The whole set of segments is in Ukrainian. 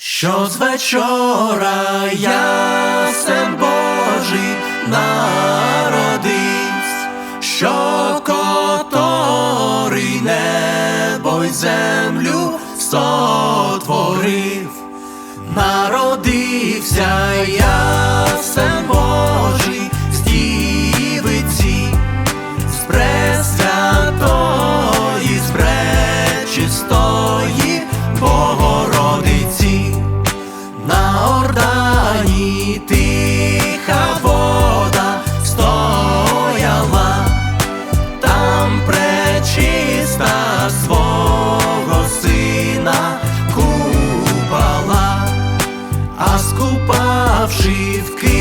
що з вечора ясен Божий народись, що котрий небо й землю сотворив, народився на тиха вода стояла, там пречиста свого сина купала, а скупавши в китаєчу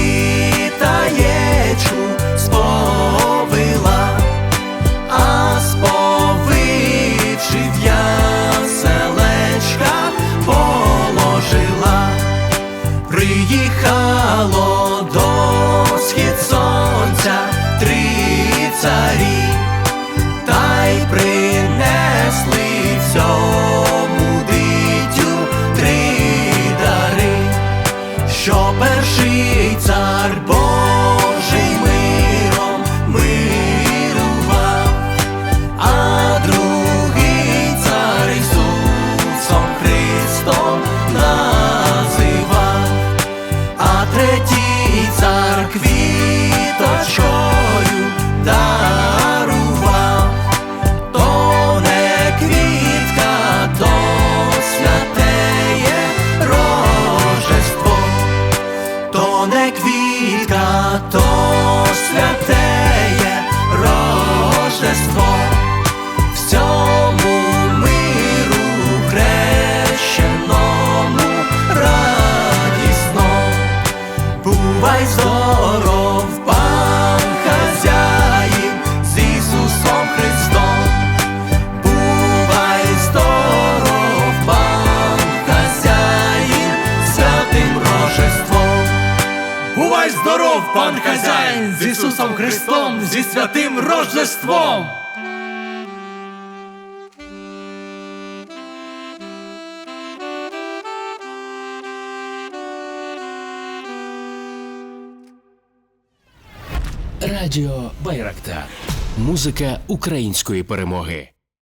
Бувай здоров, пан хазяїн з Ісусом Христом. Бувай здоров, пан хазяїн, святим рожеством. Бувай здоров, пан хазяїн, з Ісусом Христом, зі святим Рождеством! Радіо Байрактар. Музика української перемоги.